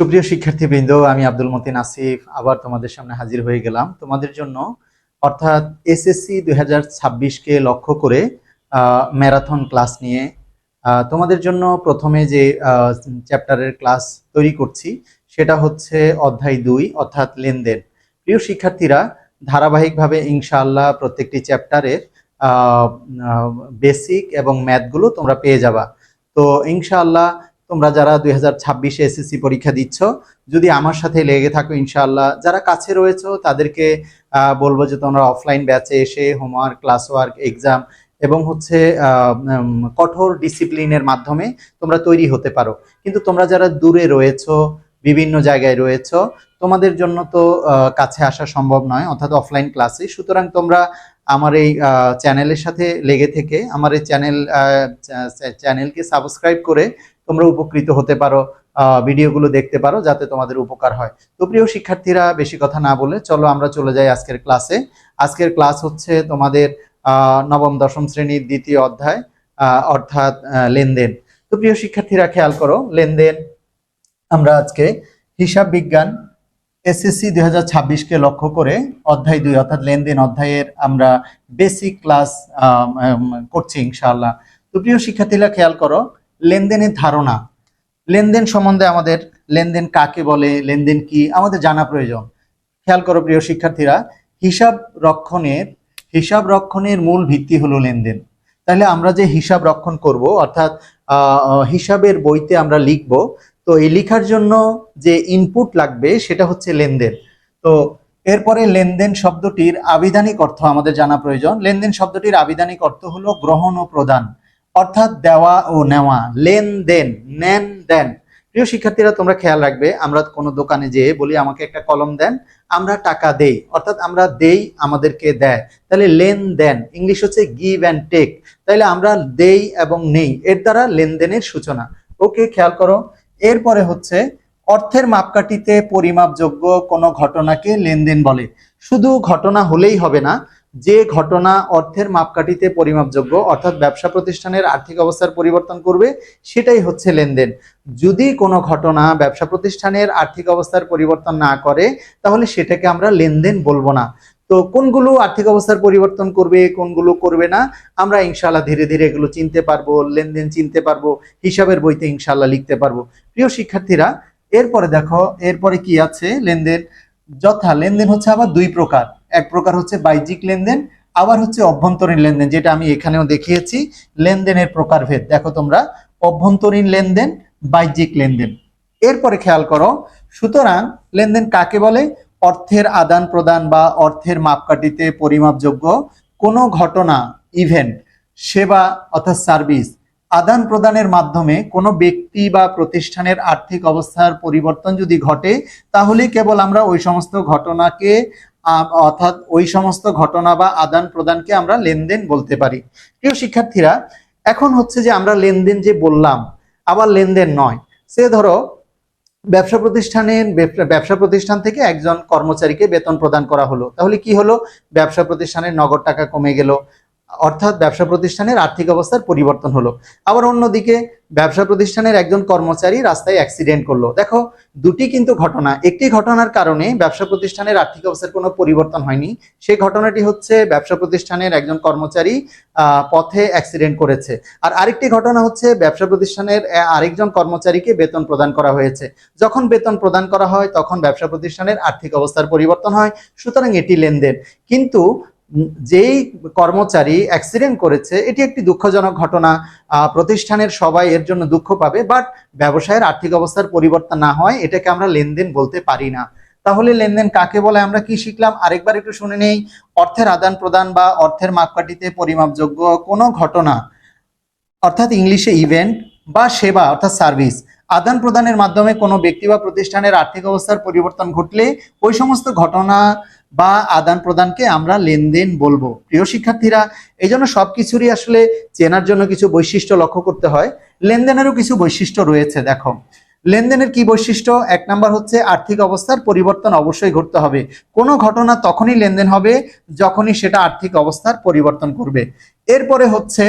সুপ্রিয় শিক্ষার্থীবৃন্দ, আমি আব্দুল মতিন আসিফ, আবার তোমাদের সামনে হাজির হয়ে গেলাম। তোমাদের জন্য অর্থাৎ এসএসসি দুই হাজার ছাব্বিশকে লক্ষ্য করে ম্যারাথন ক্লাস নিয়ে তোমাদের জন্য প্রথমে যে চ্যাপ্টারের ক্লাস তৈরি করছি, সেটা হচ্ছে অধ্যায় দুই, অর্থাৎ লেনদেন। প্রিয় শিক্ষার্থীরা, ধারাবাহিকভাবে ইনশাআল্লাহ প্রত্যেকটি চ্যাপ্টারের বেসিক এবং ম্যাথগুলো তোমরা পেয়ে যাবা। তো ইনশাআল্লাহ তোমরা যারা দুই হাজার ছাব্বিশে এসএসসি পরীক্ষা দিচ্ছ, যদি আমার সাথে লেগে থাকো ইনশাআল্লাহ, যারা কাছে রয়েছে, তাদেরকে বলব যে তোমরা অফলাইন ব্যাচে এসে হোমওয়ার্ক ক্লাস ওয়ার্ক এক্সাম এবং হচ্ছে কঠোর ডিসিপ্লিনের মাধ্যমে তোমরা তৈরি হতে পারো। কিন্তু তোমরা যারা দূরে রয়েছো, বিভিন্ন জায়গায় রয়েছো, তোমাদের জন্য তো কাছে আসা সম্ভব নয়, অর্থাৎ অফলাইন ক্লাসে সুতরাং তোমরা আমার এই চ্যানেলের সাথে লেগে থেকে, আমার এই চ্যানেল চ্যানেলকে সাবস্ক্রাইব করে তোমরা উপকৃত হতে পারো ভিডিওগুলো দেখতে পারো যাতে তোমাদের উপকার হয়। তো প্রিয় শিক্ষার্থীরা, বেশি কথা না বলে চলো আমরা চলে যাই আজকের ক্লাসে। আজকের ক্লাস হচ্ছে তোমাদের নবম, দশম শ্রেণির দ্বিতীয় অধ্যায় অর্থাৎ লেনদেন। তো প্রিয় শিক্ষার্থীরা, খেয়াল করো, লেনদেন, আমরা আজকে হিসাব বিজ্ঞান, এসএসসি দুই হাজার ছাব্বিশকে লক্ষ্য করে অধ্যায় দুই, অর্থাৎ লেনদেন অধ্যায়ের আমরা বেসিক ক্লাস করছি ইনশাআল্লাহ। তো প্রিয় শিক্ষার্থীরা, খেয়াল করো লেনদেনের ধারণা। লেনদেন সম্বন্ধে আমাদের লেনদেন কাকে বলে, লেনদেন কি, আমাদের জানা প্রয়োজন। খেয়াল করো প্রিয় শিক্ষার্থীরা, হিসাব রক্ষণের হিসাব রক্ষণের মূল ভিত্তি হলো লেনদেন। তাহলে আমরা যে হিসাব রক্ষণ করব, অর্থাৎ হিসাবের বইতে আমরা লিখব, তো এই লেখার জন্য যে ইনপুট লাগবে সেটা হচ্ছে লেনদেন। তো এরপরে লেনদেন শব্দটির আবিধানিক অর্থ আমাদের জানা প্রয়োজন। লেনদেন শব্দটির আবিধানিক অর্থ হলো গ্রহণ ও প্রদান। অর্থাৎ দেওয়া ও নেওয়া, লেনদেন নেন দেন প্রিয় শিক্ষার্থীরা, তোমরা খেয়াল রাখবে, আমরা কোনো দোকানে যেয়ে বলি, আমাকে একটা কলম দেন, আমরা টাকা দেই। অর্থাৎ আমরা দেই, আমাদেরকে দেয়। তাহলে লেনদেন, ইংলিশ হচ্ছে গিভ অ্যান্ড টেক তাহলে আমরা দেই এবং নেই, এর দ্বারা লেনদেনের সূচনা। ওকে, খেয়াল করো। এরপরে হচ্ছে, অর্থের মাপকাঠিতে পরিমাপযোগ্য কোনো ঘটনাকে লেনদেন বলে। শুধু ঘটনা হলেই হবে না যে ঘটনা অর্থের মাপকাঠিতে পরিমাপযোগ্য, অর্থাৎ ব্যবসা প্রতিষ্ঠানের আর্থিক অবস্থার পরিবর্তন করবে, সেটাই হচ্ছে লেনদেন। যদি কোনো ঘটনা ব্যবসা প্রতিষ্ঠানের আর্থিক অবস্থার পরিবর্তন না করে, তাহলে সেটাকে আমরা লেনদেন বলব না। তো কোনগুলো আর্থিক অবস্থার পরিবর্তন করবে, কোনগুলো করবে না, আমরা ইনশাল্লাহ ধীরে ধীরে এগুলো চিনতে পারব, লেনদেন চিনতে পারব, হিসাবের বইতে ইনশাল্লাহ লিখতে পারব। প্রিয় শিক্ষার্থীরা, এরপরে দেখো, এরপরে কি আছে লেনদেন? যথা লেনদেন হচ্ছে আবার দুই প্রকার। এক প্রকার হচ্ছে বাহ্যিক লেনদেন, আবার হচ্ছে অভ্যন্তরীণ লেনদেন, যেটা আমি এখানেও দেখিয়েছি। লেনদেনের প্রকারভেদ, দেখো তোমরা, অভ্যন্তরীণ লেনদেন, বাহ্যিক লেনদেন। এরপরে খেয়াল করো, সুতরাং লেনদেন কাকে বলে? অর্থের আদান প্রদান বা অর্থের মাপকাঠিতে পরিমাপযোগ্য কোনো ঘটনা ইভেন্ট সেবা অর্থাৎ সার্ভিস আদান প্রদানের মাধ্যমে কোনো ব্যক্তি বা প্রতিষ্ঠানের আর্থিক অবস্থার পরিবর্তন যদি ঘটে, তাহলে কেবল আমরা ওই সমস্ত ঘটনাকে অর্থাৎ ওই সমস্ত ঘটনা বা আদান প্রদানকে আমরা লেনদেন বলতে পারি। প্রিয় শিক্ষার্থীরা, এখন হচ্ছে যে আমরা লেনদেন যে বললাম, আবার লেনদেন নয়। সে ধরো, ব্যবসা প্রতিষ্ঠানের ব্যবসা প্রতিষ্ঠান থেকে একজন কর্মচারীকে বেতন প্রদান করা হলো। তাহলে কি হলো? ব্যবসা প্রতিষ্ঠানের নগদ টাকা কমে গেল। অর্থাৎ ব্যবসা প্রতিষ্ঠানের আর্থিক অবস্থার পরিবর্তন হলো। আবার অন্যদিকে, ব্যবসা প্রতিষ্ঠানের একজন কর্মচারী রাস্তায় অ্যাক্সিডেন্ট করল। দেখো, দুটি কিন্তু ঘটনা। একটি ঘটনার কারণে ব্যবসা প্রতিষ্ঠানের আর্থিক অবস্থার কোনো পরিবর্তন হয়নি। সেই ঘটনাটি হচ্ছে ব্যবসা প্রতিষ্ঠানের একজন কর্মচারী পথে অ্যাক্সিডেন্ট করেছে। আর আরেকটি ঘটনা হচ্ছে ব্যবসা প্রতিষ্ঠানের আরেকজন কর্মচারীকে বেতন প্রদান করা হয়েছে। যখন বেতন প্রদান করা হয়, তখন ব্যবসা প্রতিষ্ঠানের আর্থিক অবস্থার পরিবর্তন হয়, সুতরাং এটি লেনদেন। কিন্তু যেই কর্মচারী অ্যাক্সিডেন্ট করেছে, এটি একটি দুঃখজনক ঘটনা। প্রতিষ্ঠানের সবাই এর জন্য দুঃখ পাবে বাট ব্যবসায়ের আর্থিক অবস্থার পরিবর্তন না হয়, এটাকে আমরা লেনদেন বলতে পারি না। তাহলে লেনদেন কাকে বলে? আমরা কি শিখলাম? আরেকবার একটু শুনে নেই। অর্থের আদান প্রদান বা অর্থের মাপকাঠিতে পরিমাপযোগ্য কোনো ঘটনা, অর্থাৎ ইংলিশে ইভেন্ট বা সেবা, অর্থাৎ সার্ভিস আদান প্রদানের মাধ্যমে কোনো ব্যক্তি বা প্রতিষ্ঠানের আর্থিক অবস্থার পরিবর্তন ঘটলে ওই সমস্ত ঘটনা বা আদান প্রদানকে আমরা লেনদেন বলব। প্রিয় শিক্ষার্থীরা, এই জন্য সবকিছুরই আসলে চেনার জন্য কিছু বৈশিষ্ট্য লক্ষ্য করতে হয়। লেনদেনেরও কিছু বৈশিষ্ট্য রয়েছে, দেখো। লেনদেনের কি বৈশিষ্ট্য? এক নাম্বার হচ্ছে আর্থিক অবস্থার পরিবর্তন অবশ্যই ঘটতে হবে। কোনো ঘটনা তখনই লেনদেন হবে যখনই সেটা আর্থিক অবস্থার পরিবর্তন করবে। এরপরে হচ্ছে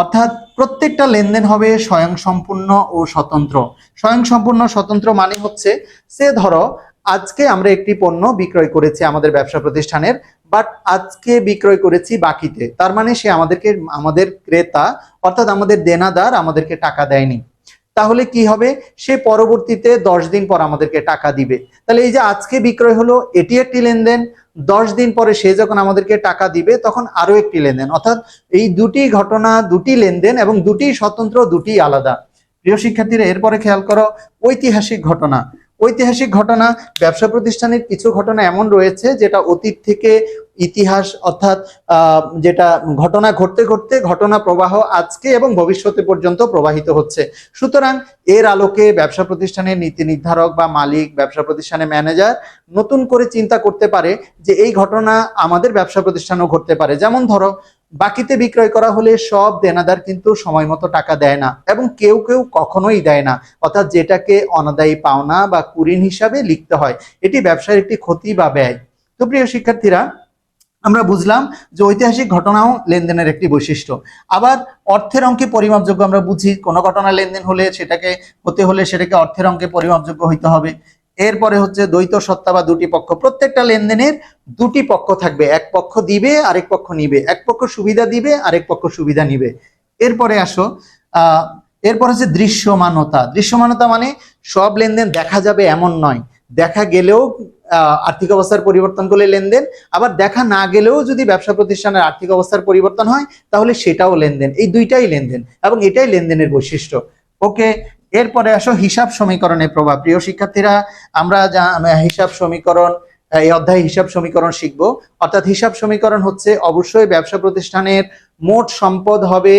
অর্থাৎ প্রত্যেকটা লেনদেন হবে স্বয়ংসম্পূর্ণ ও স্বতন্ত্র। স্বয়ংসম্পূর্ণ স্বতন্ত্র মানে হচ্ছে, সে ধরো আজকে আমরা একটি পণ্য বিক্রয় করেছি আমাদের ব্যবসা প্রতিষ্ঠানের বাট আজকে বিক্রয় করেছি বাকিতে। তার মানে সে আমাদেরকে, আমাদের ক্রেতা, অর্থাৎ আমাদের দেনাদার আমাদেরকে টাকা দেয়নি। তাহলে কি হবে? সে পরবর্তীতে দশ দিন পর আমাদেরকে টাকা দিবে। তাহলে এই যে আজকে বিক্রয় হলো, এটি একটি লেনদেন। দশ দিন পরে সে যখন আমাদেরকে টাকা দিবে, তখন আরও একটি লেনদেন। অর্থাৎ এই দুটি ঘটনা, দুটি লেনদেন এবং দুটি স্বতন্ত্র, দুটি আলাদা। প্রিয় শিক্ষার্থীরা, এরপরে খেয়াল করো, ঐতিহাসিক ঘটনা। ঐতিহাসিক ঘটনা, ব্যবসা প্রতিষ্ঠানের কিছু ঘটনা এমন রয়েছে যেটা অতীত থেকে ইতিহাস অর্থাৎ যেটা ঘটনা ঘটতে ঘটতে ঘটনা প্রবাহ আজকে এবং ভবিষ্যতে পর্যন্ত প্রবাহিত হচ্ছে। সুতরাং এর আলোকে ব্যবসা প্রতিষ্ঠানের নীতি নির্ধারক বা মালিক, ব্যবসা প্রতিষ্ঠানের ম্যানেজার নতুন করে চিন্তা করতে পারে যে এই ঘটনা আমাদের ব্যবসা প্রতিষ্ঠানেও ঘটতে পারে। যেমন ধরো বাকিতে বিক্রয় করা হলে সব দেনাদার কিন্তু সময় মতো টাকা দেয় না এবং কেউ কেউ কখনোই দেয় না। অর্থাৎ যেটাকে অনাদায়ী পাওনা বা কুরিন হিসাবে লিখতে হয়, এটি ব্যবসার একটি ক্ষতি বা ব্যয়। তো প্রিয় শিক্ষার্থীরা, আমরা বুঝলাম যে ঐতিহাসিক ঘটনাও লেনদেনের একটি বৈশিষ্ট্য। আবার অর্থের অঙ্কে পরিমাপযোগ্য আমরা বুঝি, কোনো ঘটনা লেনদেন হলে সেটাকে, হতে হলে সেটাকে অর্থের অঙ্কে পরিমাপযোগ্য হইতে হবে। এরপরে হচ্ছে দ্বৈত সত্তা বা দুটি পক্ষ। প্রত্যেকটা লেনদেনের দুটি পক্ষ থাকবে। এক পক্ষ দিবে, আরেক পক্ষ নিবে। এক পক্ষ সুবিধা দিবে, আরেক পক্ষ সুবিধা নিবে। এরপরে আসো এরপর হচ্ছে দৃশ্যমানতা। দৃশ্যমানতা মানে সব লেনদেন দেখা যাবে এমন নয়। দেখা গেলেও আর্থিক অবস্থার পরিবর্তন করলে লেনদেন। আবার দেখা না গেলেও যদি ব্যবসা প্রতিষ্ঠানের আর্থিক অবস্থার পরিবর্তন হয়, তাহলে সেটাও লেনদেন। এই দুইটাই লেনদেন এবং এটাই লেনদেনের বৈশিষ্ট্য। ওকে এরপরে আসো হিসাব সমীকরণের প্রভাব। প্রিয় শিক্ষার্থীরা, আমরা যা হিসাব সমীকরণ এই অধ্যায় হিসাব সমীকরণ শিখব। অর্থাৎ হিসাব সমীকরণ হচ্ছে অবশ্যই ব্যবসা প্রতিষ্ঠানের মোট সম্পদ হবে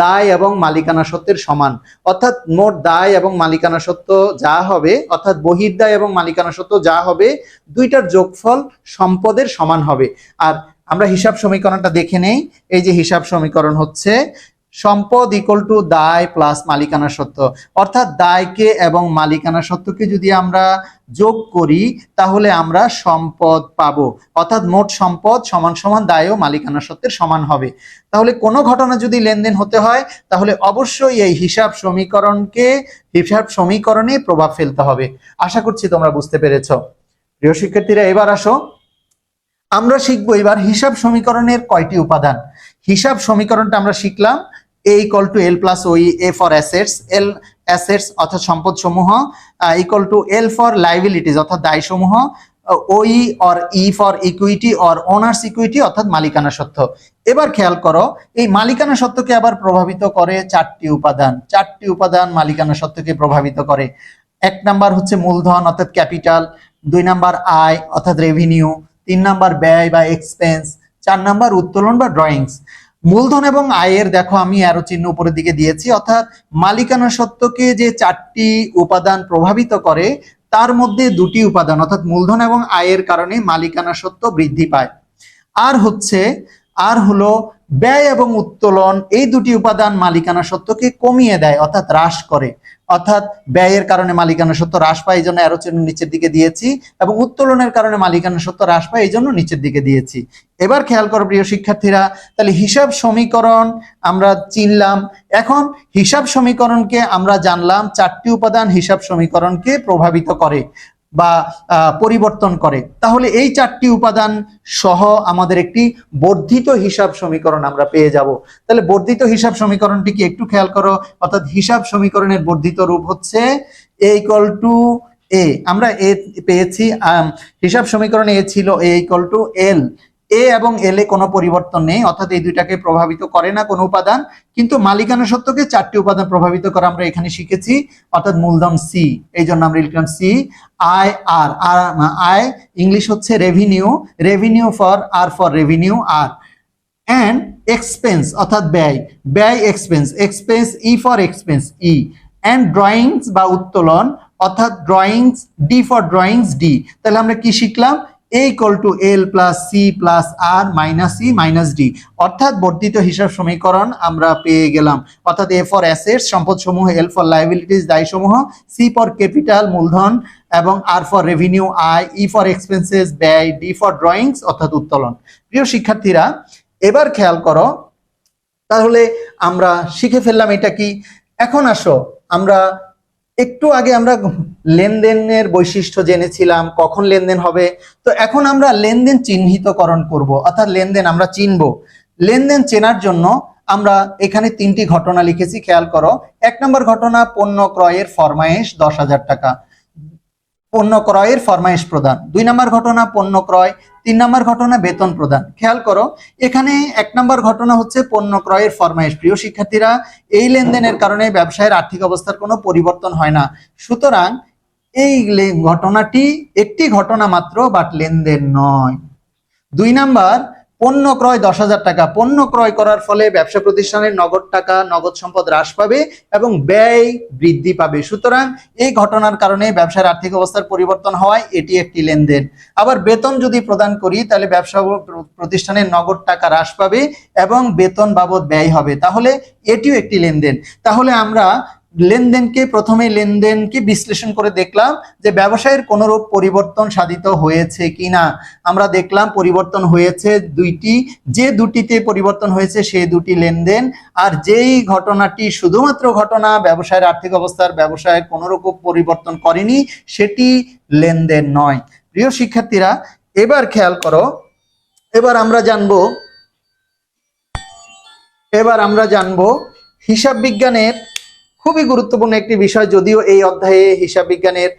দায় এবং মালিকানা সত্ত্বের সমান। অর্থাৎ মোট দায় এবং মালিকানা সত্ত্ব যা হবে, অর্থাৎ বহির্দায় এবং মালিকানা সত্ত্ব যা হবে, দুইটার যোগফল সম্পদের সমান হবে। আর আমরা হিসাব সমীকরণটা দেখে নেই। এই যে হিসাব সমীকরণ হচ্ছে সম্পদ ইকুয়াল টু দায় প্লাস মালিকানা সত্ত্ব অর্থাৎ দায়কে এবং মালিকানা সত্ত্বকে যদি আমরা যোগ করি, তাহলে আমরা সম্পদ পাব। অর্থাৎ মোট সম্পদ সমান সমান দায় ও মালিকানা সত্ত্বের সমান হবে। তাহলে কোনো ঘটনা যদি লেনদেন হতে হয়, তাহলে অবশ্যই এই হিসাব সমীকরণকে, হিসাব সমীকরণে প্রভাব ফেলতে হবে। আশা করছি তোমরা বুঝতে পেরেছ। প্রিয় শিক্ষার্থীরা, এবার আসো। আমরা শিখব এবার হিসাব সমীকরণের কয়টি উপাদান। হিসাব সমীকরণটা আমরা শিখলাম। A equal to L plus OE A for assets L assets অর্থাৎ সম্পদ সমূহ equal to L for liabilities অর্থাৎ দায় সমূহ OE or E for equity or owners equity অর্থাৎ মালিকানা সত্ত্ব। এবার খেয়াল করো, এই মালিকানা সত্ত্বকে আবার প্রভাবিত করে চারটি উপাদান। চারটি উপাদান মালিকানা সত্ত্বকে প্রভাবিত করে। এক নাম্বার হচ্ছে মূলধন অর্থাৎ ক্যাপিটাল, দুই নাম্বার আয় অর্থাৎ রেভিনিউ তিন নাম্বার ব্যয় বা এক্সপেন্স চার নাম্বার উত্তোলন বা ড্রয়িংস মূলধন এবং আয়ের, দেখো আমি অ্যারো চিহ্ন উপরের দিকে দিয়েছি, অর্থাৎ মালিকানা সত্ত্বকে যে চারটি উপাদান প্রভাবিত করে, তার মধ্যে দুটি উপাদান, অর্থাৎ মূলধন এবং আয়ের কারণে মালিকানা সত্ত্ব বৃদ্ধি পায়। আর হচ্ছে, আর হলো ব্যয় এবং উত্তোলন, এই দুটি উপাদান মালিকানা সত্ত্বকে কমিয়ে দেয়, অর্থাৎ হ্রাস করে। অর্থাৎ ব্যয়ের কারণে মালিকানা সত্য হ্রাস পায়, এই জন্য অ্যারো চিহ্ন নিচের দিকে দিয়েছি এবং উত্তোলনের কারণে মালিকানা সত্য হ্রাস পায়, এই জন্য নিচের দিকে দিয়েছি। এবার খেয়াল করো প্রিয় শিক্ষার্থীরা, তাহলে হিসাব সমীকরণ আমরা চিনলাম। এখন হিসাব সমীকরণকে আমরা জানলাম, চারটি উপাদান হিসাব সমীকরণকে প্রভাবিত করে। বা পরিবর্তন করে। তাহলে এই চারটি উপাদান সহ আমাদের একটি বর্ধিত হিসাব সমীকরণ আমরা পেয়ে যাব। তাহলে বর্ধিত হিসাব সমীকরণটি কি একটু খেয়াল করো? অর্থাৎ হিসাব সমীকরণের বর্ধিত রূপ হচ্ছে এ ইকল টু এ আমরা এ পেয়েছি হিসাব সমীকরণে এ ছিল এ ইকল টু এল এ এবং এল এ কোনো পরিবর্তন নেই, অর্থাৎ এই দুইটাকে প্রভাবিত করে না কোনো উপাদান, কিন্তু মালিকানা সত্ত্বকে চারটি উপাদান প্রভাবিত করে আমরা এখানে শিখেছি, অর্থাৎ মূলধন সি এই জন্য আমরা লিখলাম সি আয় আর আর আয় ইংলিশ হচ্ছে revenue revenue for R for revenue R and expense অর্থাৎ ব্যয় ব্যয় expense expense E for expense E and drawings বা উত্তোলন, অর্থাৎ drawings D for drawings D তাহলে আমরা কি শিখলাম? A equal to L plus C plus R minus C minus D অর্থাৎ বর্ধিত হিসাব সমীকরণ আমরা পেয়ে গেলাম। অর্থাৎ এ ফর অ্যাসেটস সম্পদ সমূহ এল ফর লাইবিলিটিস দায় সমূহ সি ফর ক্যাপিটাল মূলধন, এবং আর ফর রেভিনিউ আয় ই ফর এক্সপেন্সেস ব্যয় ডি ফর ড্রয়িংস অর্থাৎ উত্তোলন। প্রিয় শিক্ষার্থীরা, এবার খেয়াল করো, তাহলে আমরা শিখে ফেললাম এটা কি? এখন আসো, আমরা একটু আগে আমরা লেনদেনের বৈশিষ্ট্য জেনেছিলাম, কখন লেনদেন হবে। তো এখন আমরা লেনদেন চিহ্নিতকরণ করব, অর্থাৎ লেনদেন আমরা চিনব। লেনদেন চেনার জন্য আমরা এখানে তিনটি ঘটনা লিখেছি, খেয়াল করো। এক নম্বর ঘটনা, পণ্য ক্রয়ের ফরমায়েশ দশ হাজার টাকা। পণ্য ক্রয়ের ফরমাইশ প্রদান। দুই নম্বর ঘটনা পণ্য ক্রয় তিন নম্বর ঘটনা বেতন প্রদান। খেয়াল করো, এখানে এক নম্বর ঘটনা হচ্ছে পণ্য ক্রয়ের ফরমাইশ। প্রিয় শিক্ষার্থীরা, এই লেনদেনের কারণে ব্যবসায়ের আর্থিক অবস্থার কোনো পরিবর্তন হয় না। সুতরাং এই ঘটনাটি একটি ঘটনা মাত্র বাট লেনদেন নয়। দুই নাম্বার পণ্য ক্রয় দশ হাজার টাকা। পণ্য ক্রয় করার ফলে ব্যবসা প্রতিষ্ঠানের নগদ টাকা, নগদ সম্পদ হ্রাস পাবে এবং ব্যয় বৃদ্ধি পাবে। সুতরাং এই ঘটনার কারণে ব্যবসার আর্থিক অবস্থার পরিবর্তন হওয়ায় এটি একটি লেনদেন। আবার বেতন যদি প্রদান করি, তাহলে ব্যবসা প্রতিষ্ঠানের নগদ টাকা হ্রাস পাবে এবং বেতন বাবদ ব্যয় হবে। তাহলে এটিও একটি লেনদেন। তাহলে আমরা লেনদেনকে, প্রথমে লেনদেনকে বিশ্লেষণ করে দেখলাম যে ব্যবসায়ের কোনরূপ পরিবর্তন সাধিত হয়েছে কিনা। আমরা দেখলাম পরিবর্তন হয়েছে দুইটি, যে দুটিতে পরিবর্তন হয়েছে সেই দুটি লেনদেন, আর যেই ঘটনাটি শুধুমাত্র ঘটনা ব্যবসায়ের আর্থিক অবস্থার ব্যবসায় কোনরূপ পরিবর্তন করেনি, সেটি লেনদেন নয়। প্রিয় শিক্ষার্থীরা, এবার খেয়াল করো, এবার আমরা জানব, এবার আমরা জানব হিসাব বিজ্ঞানের খুবই গুরুত্বপূর্ণ একটি বিষয়, যদিও এই অধ্যায়ে হিসাব বিজ্ঞানের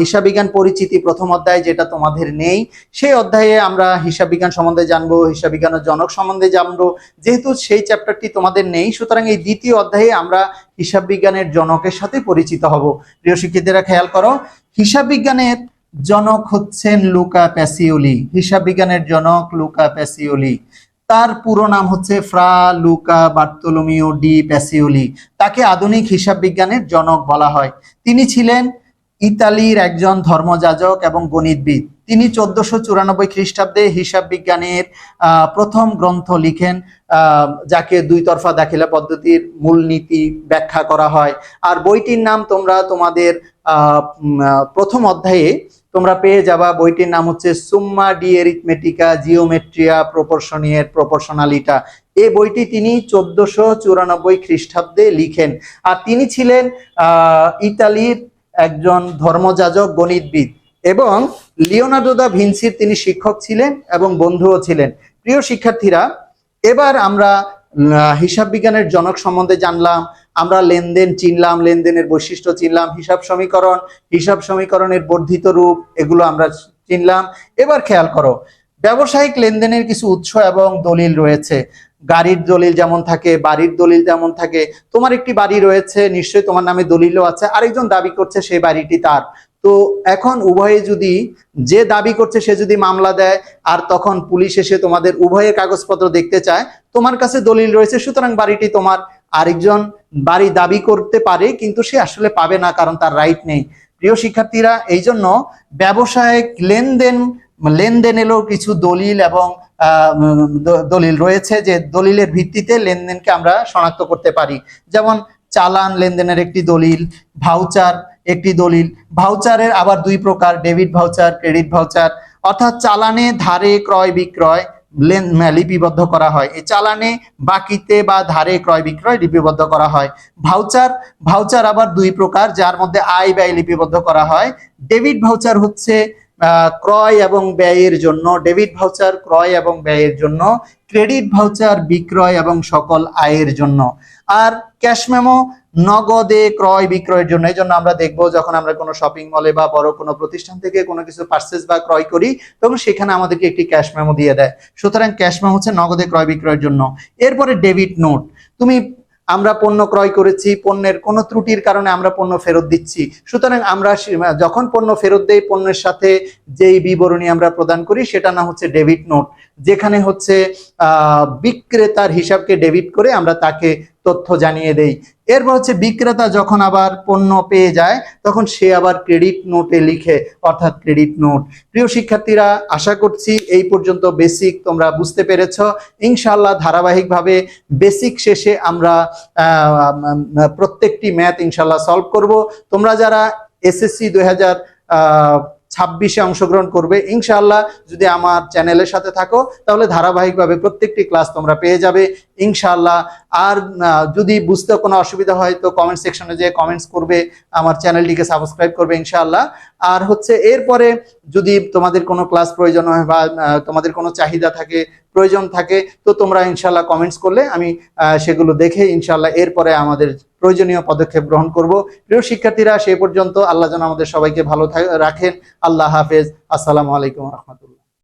হিসাব বিজ্ঞান পরিচিতি প্রথম অধ্যায় যেটা তোমাদের নেই, সেই অধ্যায়ে আমরা হিসাব বিজ্ঞান সম্বন্ধে জানব হিসাব বিজ্ঞানের জনক সম্বন্ধে জানব, যেহেতু সেই চ্যাপ্টারটি তোমাদের নেই, সুতরাং এই দ্বিতীয় অধ্যায়ে আমরা হিসাব বিজ্ঞানের জনকের সাথে পরিচিত হব। প্রিয় শিক্ষিতেরা, খেয়াল করো হিসাব বিজ্ঞানের জনক হচ্ছেন লুকা প্যাসিওলি হিসাব বিজ্ঞানের জনক লুকা প্যাসিওলি। তার পুরো নাম হচ্ছে Fra Luca Bartolomeo de Pacioli. তাকে আধুনিক হিসাব বিজ্ঞানের জনক বলা হয়। তিনি ছিলেন ইতালির একজন ধর্মযাজক এবং গণিতবিদ। তিনি চোদ্দশো চুরানব্বই খ্রিস্টাব্দে হিসাব বিজ্ঞানের প্রথম গ্রন্থ লিখেন যাকে দুই তরফা দাখিলা পদ্ধতির মূলনীতি ব্যাখ্যা করা হয়। আর বইটির নাম তোমরা তোমাদের প্রথম অধ্যায়ে তোমরা পেয়ে যাবা, বইটির নাম হচ্ছে সুম্মা ডি এরিথমেটিকা জিওমেট্রিয়া প্রপোর্শনিয়ের প্রপোর্শনালিটা। এই বইটি তিনি চোদ্দশো চুরানব্বই খ্রিস্টাব্দে লিখেন। আর তিনি ছিলেন ইতালির একজন ধর্মযাজক, গণিতবিদ এবং লিওনার্দো দা ভিনসির তিনি শিক্ষক ছিলেন এবং বন্ধুও ছিলেন। প্রিয় শিক্ষার্থীরা, এবার আমরা হিসাব বিজ্ঞানের জনক সম্বন্ধে জানলাম। আমরা লেনদেন চিনলাম, লেনদেনের বৈশিষ্ট্য চিনলাম, হিসাব সমীকরণ, হিসাব সমীকরণের বর্ধিত রূপ, এগুলো আমরা চিনলাম। এবার খেয়াল করো, ব্যবসায়িক লেনদেনের কিছু উৎস এবং দলিল রয়েছে। গাড়ির দলিল যেমন থাকে, বাড়ির দলিল যেমন থাকে, তোমার একটি বাড়ি রয়েছে, নিশ্চয়ই তোমার নামে দলিলও আছে, আরেকজন দাবি করছে সেই বাড়িটি তার। তো এখন উভয়ে যদি, যে দাবি করছে সে যদি মামলা দেয়, আর তখন পুলিশ এসে তোমাদের উভয়ের কাগজপত্র দেখতে চায়, তোমার কাছে দলিল রয়েছে, সুতরাং বাড়িটি তোমার আরেকজন বাড়ি দাবি করতে পারে, কিন্তু সে আসলে পাবে না কারণ তার রাইট নেই। প্রিয় শিক্ষার্থীরা এই জন্য ব্যবসায়িক লেনদেন লেনদেনেরও কিছু দলিল এবং দলিল রয়েছে যে দলিলের ভিত্তিতে লেনদেনকে আমরা শনাক্ত করতে পারি। যেমন চালান লেনদেনের একটি দলিল ভাউচার একটি দলিল ভাউচারের আবার দুই প্রকার ডেবিট ভাউচার ক্রেডিট ভাউচার অর্থাৎ চালানে ধারে ক্রয় বিক্রয় লেন লিপিবদ্ধ করা হয়। এই চালানে বাকিতে বা ধারে ক্রয় বিক্রয় লিপিবদ্ধ করা হয়। ভাউচার ভাউচার আবার দুই প্রকার, যার মধ্যে আয় ব্যয় লিপিবদ্ধ করা হয়। ডেবিট ভাউচার হচ্ছে ক্রয় এবং ব্যয়ের জন্য। ডেবিট ভাউচার, ক্রয় এবং ব্যয়ের জন্য। ক্রেডিট ভাউচার, বিক্রয় এবং সকল আয়ের জন্য। আর ক্যাশ মেমো নগদে ক্রয় বিক্রয়ের জন্য। এই জন্য আমরা দেখব যখন আমরা কোনো শপিং মলে বা বড় কোনো প্রতিষ্ঠান থেকে কোনো কিছু পার্সেস বা ক্রয় করি, তখন সেখানে আমাদেরকে একটি ক্যাশ মেমো দিয়ে দেয়। সুতরাং ক্যাশ মেমো হচ্ছে নগদে ক্রয় বিক্রয়ের জন্য। এরপরে ডেবিট নোট তুমি, আমরা পণ্য ক্রয় করেছি, পণ্যের কোনো ত্রুটির কারণে আমরা পণ্য ফেরত দিচ্ছি। সুতরাং আমরা যখন পণ্য ফেরত দেই, পণ্যের সাথে যেই বিবরণী আমরা প্রদান করি সেটা না হচ্ছে ডেবিট নোট যেখানে হচ্ছে বিক্রেতার হিসাবকে ডেবিট করে আমরা তাকে তথ্য জানিয়ে দেই। এরপর হচ্ছে বিক্রেতা যখন আবার পণ্য পেয়ে যায়, তখন সে আবার ক্রেডিট নোটে লিখে, অর্থাৎ ক্রেডিট নোট প্রিয় শিক্ষার্থীরা, আশা করছি এই পর্যন্ত বেসিক তোমরা বুঝতে পেরেছ। ইনশাল্লাহ ধারাবাহিকভাবে বেসিক শেষে আমরা প্রত্যেকটি ম্যাথ ইনশাল্লাহ সলভ করব। তোমরা যারা এসএসসি দুই হাজার ছাব্বিশে অংশগ্রহণ করবে। ইনশাআল্লাহ যদি আমার চ্যানেলের সাথে থাকো, তাহলে ধারাবাহিকভাবে প্রত্যেকটি ক্লাস তোমরা পেয়ে যাবে। ইনশাআল্লাহ আর যদি বুঝতে কোনো অসুবিধা হয়, তো কমেন্ট সেকশনে যেয়ে কমেন্টস করবে, আমার চ্যানেলটিকে সাবস্ক্রাইব করবে ইনশাআল্লাহ। আর হচ্ছে এরপরে যদি তোমাদের কোনো ক্লাস প্রয়োজন হয় বা তোমাদের কোনো চাহিদা থাকে প্রয়োজন থাকে, তো তোমরা ইনশাল্লাহ কমেন্টস করলে আমি সেগুলো দেখে ইনশাল্লাহ এরপরে আমাদের প্রয়োজনীয় পদক্ষেপ গ্রহণ করব। প্রিয় শিক্ষার্থীরা, সে পর্যন্ত আল্লাহ যেন আমাদের সবাইকে ভালো রাখেন। আল্লাহ হাফেজ। আসসালামু আলাইকুম রহমতুল্লাহ।